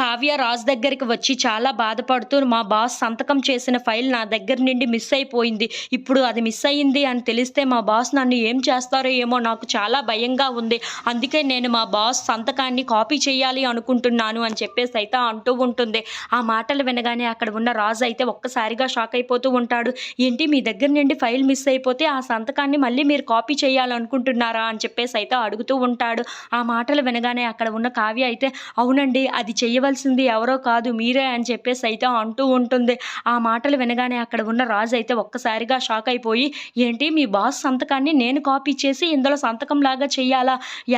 కావ్య రాజ్ దగ్గరికి వచ్చి చాలా బాధపడుతూ మా బాస్ సంతకం చేసిన ఫైల్ నా దగ్గర నుండి మిస్ అయిపోయింది. ఇప్పుడు అది మిస్ అయ్యింది అని తెలిస్తే మా బాస్ నన్ను ఏం చేస్తారో ఏమో నాకు చాలా భయంగా ఉంది. అందుకే నేను మా బాస్ సంతకాన్ని కాపీ చేయాలి అనుకుంటున్నాను అని చెప్పేసి అయితే అంటూ ఉంటుంది. ఆ మాటలు వినగానే అక్కడ ఉన్న రాజు అయితే ఒక్కసారిగా షాక్ అయిపోతూ ఉంటాడు. ఏంటి మీ దగ్గర నుండి ఫైల్ మిస్ అయిపోతే ఆ సంతకాన్ని మళ్ళీ మీరు కాపీ చేయాలనుకుంటున్నారా? అని చెప్పేసి అయితే అడుగుతూ ఉంటాడు. ఆ మాటలు వినగానే అక్కడ ఉన్న కావ్య అయితే అవునండి అది చేయవలసింది ఎవరో కాదు మీరే అని చెప్పేసి అయితే అంటూ ఉంటుంది. ఆ మాటలు వినగానే అక్కడ ఉన్న రాజు అయితే ఒక్కసారిగా షాక్ అయిపోయి ఏంటి మీ బాస్ సంతకాన్ని నేను కాపీ చేసి ఇందులో సంతకం లాగా చేయాలా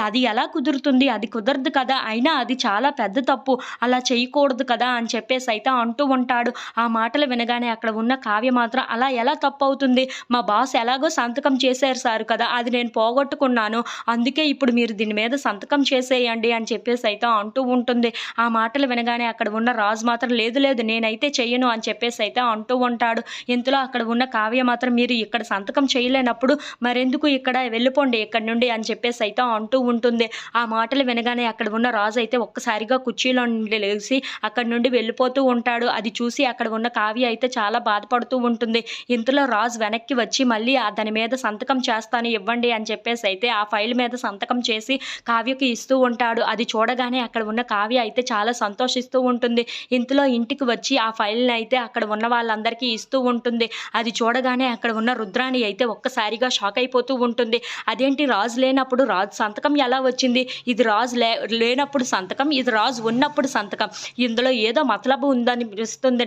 అది ఎలా కుదురుతుంది? అది కుదరదు కదా. అయినా అది చాలా పెద్ద తప్పు. అలా చేయకూడదు కదా అని చెప్పేసి అయితే అంటూ ఉంటాడు. ఆ మాటలు వినగానే అక్కడ ఉన్న కావ్య మాత్రం అలా ఎలా తప్పు అవుతుంది మా బాస్ ఎలాగో సంతకం చేశారు సార్ కదా. అది నేను పోగొట్టుకున్నాను. అందుకే ఇప్పుడు మీరు దీని మీద సంతకం చేసేయండి అని చెప్పేసి అయితే అంటూ ఉంటుంది. ఆ మాట మాటలు వినగానే అక్కడ ఉన్న రాజు మాత్రం లేదు లేదు నేనైతే చెయ్యను అని చెప్పేసి అయితే అంటూ ఉంటాడు. ఇంతలో అక్కడ ఉన్న కావ్య మాత్రం మీరు ఇక్కడ సంతకం చేయలేనప్పుడు మరెందుకు ఇక్కడ వెళ్ళిపోండి ఇక్కడ నుండి అని చెప్పేసి అయితే అంటూ ఉంటుంది. ఆ మాటలు వినగానే అక్కడ ఉన్న రాజు అయితే ఒక్కసారిగా కుర్చీలో నుండి లేచి అక్కడ నుండి వెళ్ళిపోతూ ఉంటాడు. అది చూసి అక్కడ ఉన్న కావ్య అయితే చాలా బాధపడుతూ ఉంటుంది. ఇంతలో రాజు వెనక్కి వచ్చి మళ్ళీ దాని మీద సంతకం చేస్తాను ఇవ్వండి అని చెప్పేసి అయితే ఆ ఫైల్ మీద సంతకం చేసి కావ్యకి ఇస్తూ ఉంటాడు. అది చూడగానే అక్కడ ఉన్న కావ్య అయితే చాలా సంతోషిస్తూ ఉంటుంది. ఇంతలో ఇంటికి వచ్చి ఆ ఫైల్ని అయితే అక్కడ ఉన్న వాళ్ళందరికీ ఇస్తూ ఉంటుంది. అది చూడగానే అక్కడ ఉన్న రుద్రాణి అయితే ఒక్కసారిగా షాక్ అయిపోతూ ఉంటుంది. అదేంటి రాజు లేనప్పుడు రాజు సంతకం ఎలా వచ్చింది? ఇది రాజు లే లేనప్పుడు సంతకం ఇది రాజు ఉన్నప్పుడు సంతకం. ఇందులో ఏదో మతలబు ఉందని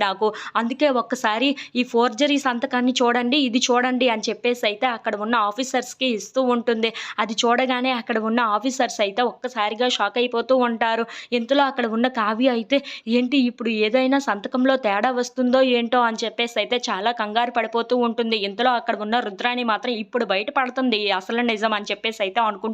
నాకు. అందుకే ఒక్కసారి ఈ ఫోర్జరీ సంతకాన్ని చూడండి ఇది చూడండి అని చెప్పేసి అయితే అక్కడ ఉన్న ఆఫీసర్స్కి ఇస్తూ ఉంటుంది. అది చూడగానే అక్కడ ఉన్న ఆఫీసర్స్ అయితే ఒక్కసారిగా షాక్ అయిపోతూ ఉంటారు. ఇంతలో అక్కడ ఉన్న కావ్య అయితే ఏంటి ఇప్పుడు ఏదైనా సంతకంలో తేడా వస్తుందో ఏంటో? అని చెప్పేసి అయితే చాలా కంగారు పడిపోతూ ఉంటుంది. ఇంతలో అక్కడ ఉన్న రుద్రాణి మాత్రం ఇప్పుడు బయటపడుతుంది అసలు నిజం అని చెప్పేసి అయితే అనుకుంటుంది